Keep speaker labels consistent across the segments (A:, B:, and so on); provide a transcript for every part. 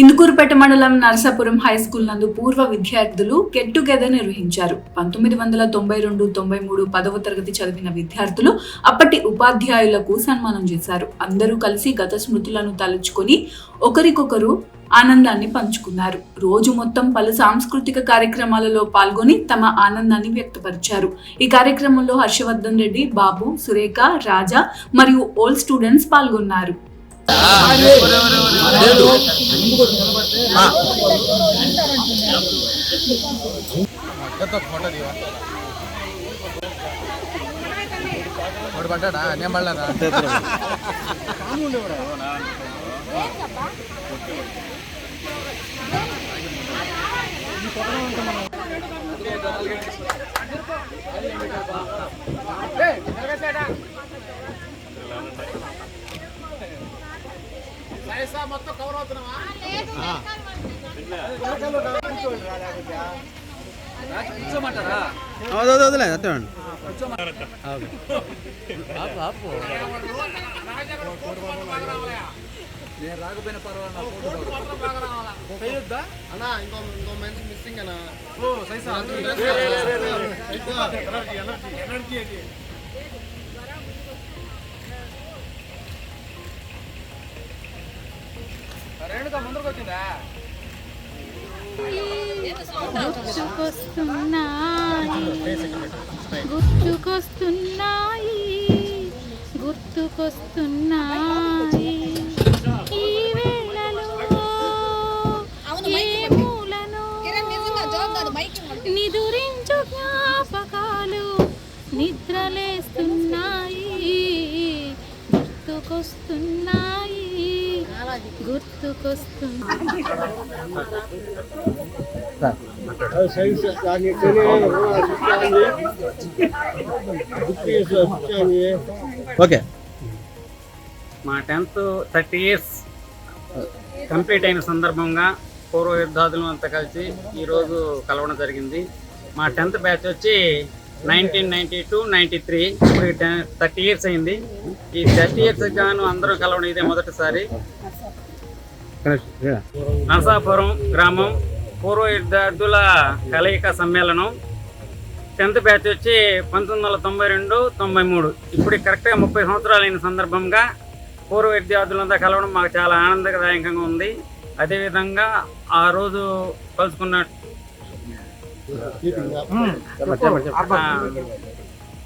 A: ఇందుకూరుపేట మండలం Narasapuram high school నందు పూర్వ విద్యార్థులు గెట్ టుగెదర్ నిర్వహించారు. పంతొమ్మిది వందల తొంభై రెండు తొంభై మూడు పదవ తరగతి చదివిన విద్యార్థులు అప్పటి ఉపాధ్యాయులకు సన్మానం చేశారు. అందరూ కలిసి గత స్మృతులను తలుచుకొని ఒకరికొకరు ఆనందాన్ని పంచుకున్నారు. రోజు మొత్తం పలు సాంస్కృతిక కార్యక్రమాలలో పాల్గొని తమ ఆనందాన్ని వ్యక్తపరిచారు. ఈ కార్యక్రమంలో హర్షవర్ధన్ రెడ్డి బాబు సురేఖ రాజా మరియు ఓల్డ్ స్టూడెంట్స్ పాల్గొన్నారు.
B: వాడు పడ్డా నేను పడలేదా మొత్తం కవర్ అవుతున్నావా? కూర్చోమంటారా
C: వదిలే అత్తమండి
B: నేను రాకపోయిన పర్వాలేదు అన్నా ఇంకో ఇంకో మంచి మిస్సింగ్ అన్నా ఓ సైసా రేణుక ముందరకు వచ్చిందా
D: గుర్తుకొస్తున్నాయి. గుర్తుకొస్తున్నాయి. గుర్తుకొస్తున్నాయి. ఈ వేళలో ఏ మూలను నిదురించు జ్ఞాపకాలు నిద్రలేస్తున్నాయి. గుర్తుకొస్తున్నాయి గుర్తుకొస్తున్నాయి.
C: ఓకే.
E: మా టెన్త్ థర్టీ ఇయర్స్ కంప్లీట్ అయిన సందర్భంగా పూర్వ విద్యార్థులు అంతా కలిసి ఈరోజు కలవడం జరిగింది. మా టెన్త్ బ్యాచ్ వచ్చి nineteen ninety two ninety three ఇప్పుడు థర్టీ ఇయర్స్ అయింది. ఈ థర్టీ ఇయర్స్ గాను అందరూ కలవడం ఇదే మొదటిసారి. నరసాపురం గ్రామం పూర్వ విద్యార్థుల కలయిక సమ్మేళనం. టెన్త్ బ్యాచ్ వచ్చి పంతొమ్మిది వందల తొంభై రెండు తొంభై మూడు. ఇప్పుడు కరెక్ట్గా ముప్పై సంవత్సరాలు అయిన సందర్భంగా పూర్వ విద్యార్థులంతా కలవడం మాకు చాలా ఆనందదాయకంగా ఉంది. అదేవిధంగా ఆ రోజు కలుసుకున్న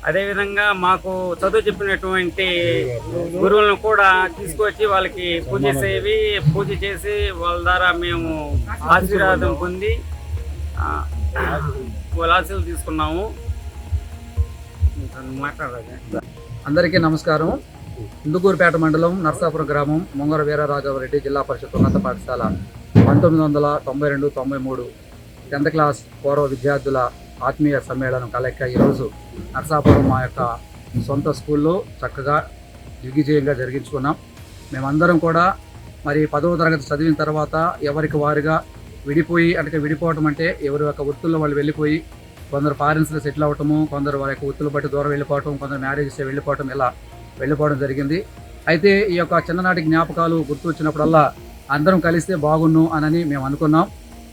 E: అదేవిధంగా మాకు చదువు చెప్పినటువంటి గురువులను కూడా తీసుకొచ్చి వాళ్ళకి పూజ చేసేవి పూజ చేసి వాళ్ళ ద్వారా మేము ఆశీర్వాదం పొంది వాళ్ళ ఆశీర్వాదం తీసుకున్నాము. మాట్లాడాలి
B: అందరికీ నమస్కారం. ఇందుకూరుపేట మండలం నర్సాపురం గ్రామం ముంగర వీరరాఘవరెడ్డి జిల్లా పరిషత్ ఉన్నత పాఠశాల పంతొమ్మిది వందల తొంభై రెండు తొంభై మూడు. టెన్త్ క్లాస్ పూర్వ విద్యార్థుల ఆత్మీయ సమ్మేళనం కలెక్క ఈరోజు నర్సాపురం మా యొక్క సొంత స్కూల్లో చక్కగా దిగ్విజయంగా జరిగించుకున్నాం. మేమందరం కూడా మరి పదవ తరగతి చదివిన తర్వాత ఎవరికి వారుగా విడిపోయి అంటే విడిపోవటం అంటే ఎవరి యొక్క వృత్తుల్లో వాళ్ళు వెళ్ళిపోయి కొందరు ఫారెన్స్లో సెటిల్ అవ్వటము కొందరు వారి యొక్క వృత్తులు బట్టి దూరం వెళ్ళిపోవటం కొందరు మ్యారేజెస్ వెళ్ళిపోవటం ఇలా వెళ్ళిపోవడం జరిగింది. అయితే ఈ యొక్క చిన్ననాటి జ్ఞాపకాలు గుర్తు వచ్చినప్పుడల్లా అందరం కలిస్తే బాగున్ను అనని మేము అనుకున్నాం.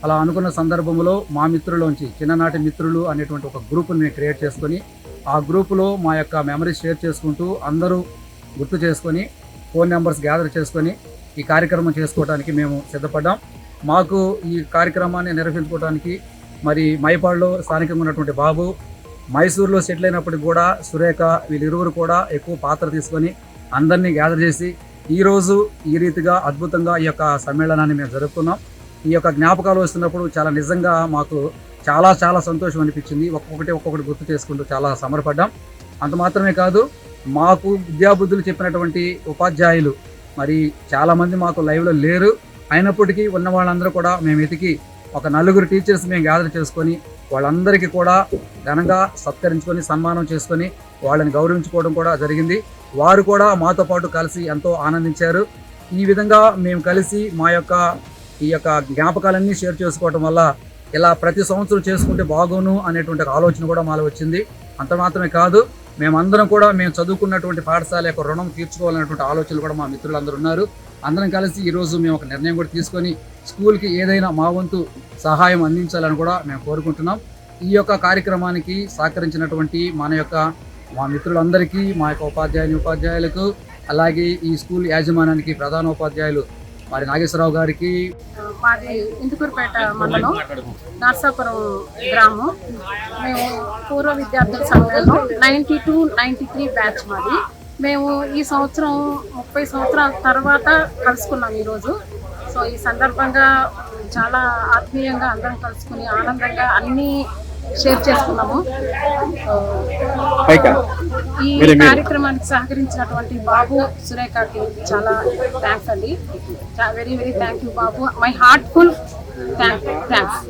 B: అలా అనుకున్న సందర్భంలో మా మిత్రులోంచి చిన్ననాటి మిత్రులు అనేటువంటి ఒక గ్రూప్ని మేము క్రియేట్ చేసుకొని ఆ గ్రూపులో మా యొక్క మెమరీస్ షేర్ చేసుకుంటూ అందరూ గుర్తు చేసుకొని ఫోన్ నెంబర్స్ గ్యాదర్ చేసుకొని ఈ కార్యక్రమం చేసుకోవడానికి మేము సిద్ధపడ్డాం. మాకు ఈ కార్యక్రమాన్ని నిర్వహించుకోవడానికి మరి మైపాడులో స్థానికంగా ఉన్నటువంటి బాబు మైసూర్లో సెటిల్ అయినప్పటికి కూడా సురేఖ వీళ్ళిరువురు కూడా ఎక్కువ పాత్ర తీసుకొని అందరినీ గ్యాదర్ చేసి ఈరోజు ఈ రీతిగా అద్భుతంగా ఈ యొక్క సమ్మేళనాన్ని మేము జరుపుకున్నాం. ఈ యొక్క జ్ఞాపకాలు వస్తున్నప్పుడు చాలా నిజంగా మాకు చాలా చాలా సంతోషం అనిపించింది. ఒక్కొక్కటి ఒక్కొక్కటి గుర్తు చేసుకుంటూ చాలా సమరపడ్డాం. అంత మాత్రమే కాదు మాకు విద్యాబుద్ధులు చెప్పినటువంటి ఉపాధ్యాయులు మరి చాలామంది మాకు లైవ్లో లేరు. అయినప్పటికీ ఉన్న వాళ్ళందరూ కూడా మేము ఎతికి ఒక నలుగురు టీచర్స్ మేము గ్యాదర్ చేసుకొని వాళ్ళందరికీ కూడా ఘనంగా సత్కరించుకొని సన్మానం చేసుకొని వాళ్ళని గౌరవించుకోవడం కూడా జరిగింది. వారు కూడా మాతో పాటు కలిసి ఎంతో ఆనందించారు. ఈ విధంగా మేము కలిసి మా యొక్క ఈ యొక్క జ్ఞాపకాలన్నీ షేర్ చేసుకోవటం వల్ల ఇలా ప్రతి సంవత్సరం చేసుకుంటే బాగోను అనేటువంటి ఆలోచన కూడా మాలో వచ్చింది. అంత మాత్రమే కాదు మేమందరం కూడా మేము చదువుకున్నటువంటి పాఠశాల యొక్క రుణం తీర్చుకోవాలనేటువంటి ఆలోచనలు కూడా మా మిత్రులందరూ ఉన్నారు. అందరం కలిసి ఈరోజు మేము ఒక నిర్ణయం కూడా తీసుకొని స్కూల్కి ఏదైనా మా వంతు సహాయం అందించాలని కూడా మేము కోరుకుంటున్నాం. ఈ యొక్క కార్యక్రమానికి సహకరించినటువంటి మన యొక్క మా మిత్రులందరికీ మా యొక్క ఉపాధ్యాయుని ఉపాధ్యాయులకు అలాగే ఈ స్కూల్ యాజమాన్యానికి ప్రధాన ఉపాధ్యాయులు మరి నాగేశ్వరరావు గారికి
F: మాది ఇందుకూరుపేట మండలం నర్సాపురం గ్రామం. మేము పూర్వ విద్యార్థుల సమ్మేళనం ninety two ninety three batch మాది. మేము ఈ సంవత్సరం ముప్పై సంవత్సరాల తర్వాత కలుసుకున్నాం ఈరోజు. సో ఈ సందర్భంగా చాలా ఆత్మీయంగా అందరం కలుసుకుని ఆనందంగా అన్నీ షేర్ చేసుకున్నాము. ఈ కార్యక్రమానికి సహకరించినటువంటి బాబు సురేఖకి చాలా థ్యాంక్స్ అండి. Very very thank you Babu. My heartful thank thanks